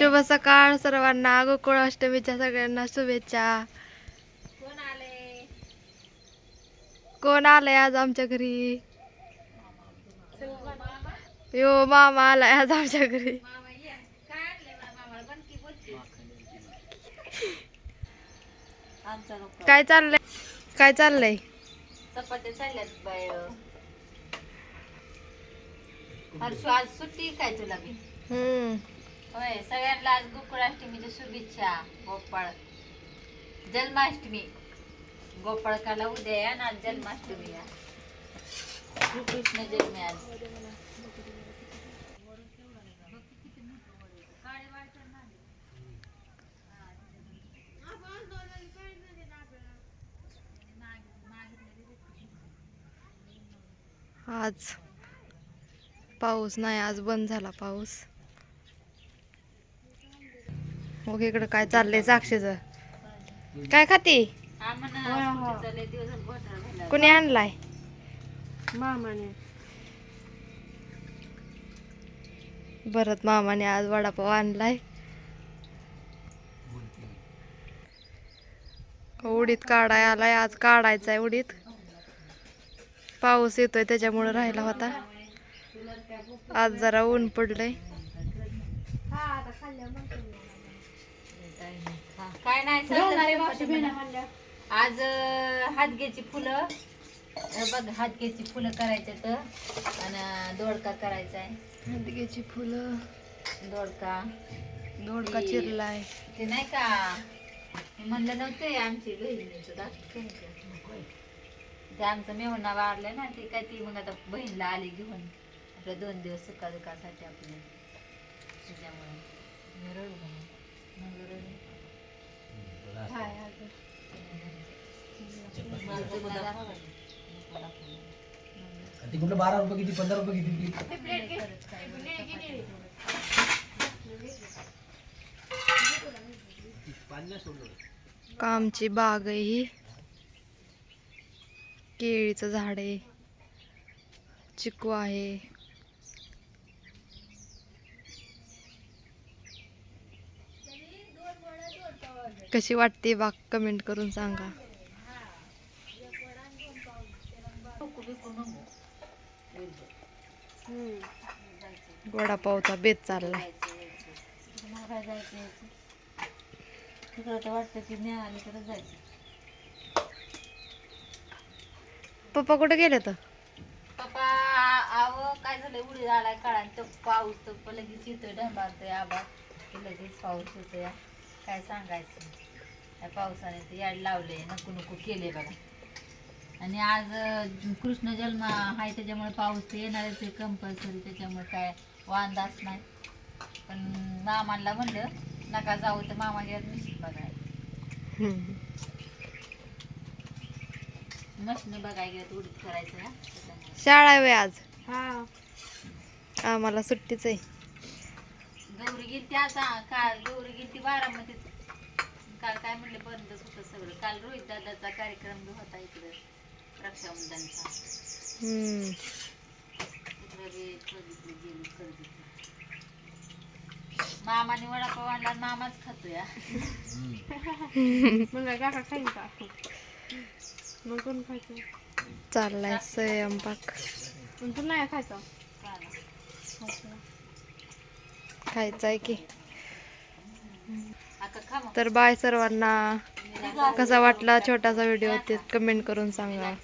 शुभ सकाळ सर्वांना गोकुळ अष्टमीच्या सगळ्यांना शुभेच्छा. कोण आले कोण आलंय आज आमच्या घरी? यो मामा आलाय आज आमच्या घरी. काय चाललंय? काय चाललंय? चपात्या चालल्यात बाय हर्षू आज सुट्टी काय तुला हम्म. होय सगळ्यांना आज गोकुळाष्टमीच्या शुभेच्छा गोपाळ. जन्माष्टमी. गोपाळकाला उद्या या ना आज जन्माष्टमी या. श्रीकृष्ण जन्मी आज. आज पाऊस नाही आज बंद झाला पाऊस. मग इकडं काय चाललंय साक्षीच? काय खाती? कोणी आणलाय? मामाने. भरत मामाने आज वडापाव आणलाय. उडीत काढाय आलाय आज काढायचा आहे उडीत पाऊस येतोय त्याच्यामुळे राहिला होता. आज जरा ऊन पडलंय. काय नाही चाललं आज हातग्याची फुलं. बघ हातग्याची फुलं करायचे तर. आणि दोडका करायचा आहे हदग्याची फुलं. दोडका. दोडका चिरलाय. ते नाही का? म्हणलं नव्हते आमची बहिणीचं दाखवते ते आमचं मेवणा वाढलं ना ते काय ती मग आता बहीणला आली घेऊन. आपल्या दोन दिवस सुका दुखासाठी आपले. त्याच्यामुळे. रडू ती कुठलं बारा रुपये किती पंधरा रुपये किती कामची बाग आहे ही. केळीचं झाड आहे. चिकू आहे. कशी वाटते बाग कमेंट करून सांगा. गोडा पावचा वडापावचा बेत चाललाय. काय जायचं वाटतं की तर जायचं पप्पा कुठे गेले तर पप्पा आव काय झालं उडी आलाय काळा तो पाऊस तर लगेच येतोय ढंबारतोय आबा लगेच पाऊस येतोय. काय सांगायचं? त्या पावसाने ते याड लावले नको नको केले बघा. आणि आज कृष्ण जन्म आहे त्याच्यामुळे पाऊस तर येणारच आहे कंपल्सरी त्याच्यामुळे काय वांदाच नाही. पण मामाला म्हणलं नका जाऊ तर मामा गेला निश्चित बघायला. मशनी बघायला गेलं उडीत करायचं शाळा व्हय आज? हा. आम्हाला सुट्टीच आहे. गौरी गेली ती आता काल गौरी गेली ती बारामतीत. काल काय म्हणले बंदच होतं सगळं. काल रोहित दादाचा कार्यक्रम जो होता इकडे रक्षाबंधनचा. हम्म. बी गेली मामाने वडापाव आणला आणि मामाच खातो या काका खाईन का? मग कोण खायचं? चाललाय स्वयंपाक. पण तू नाही खायचं? की आता खा मग. तर बाय सर्वांना. कसा वाटला छोटासा व्हिडिओ ते कमेंट करून सांगा.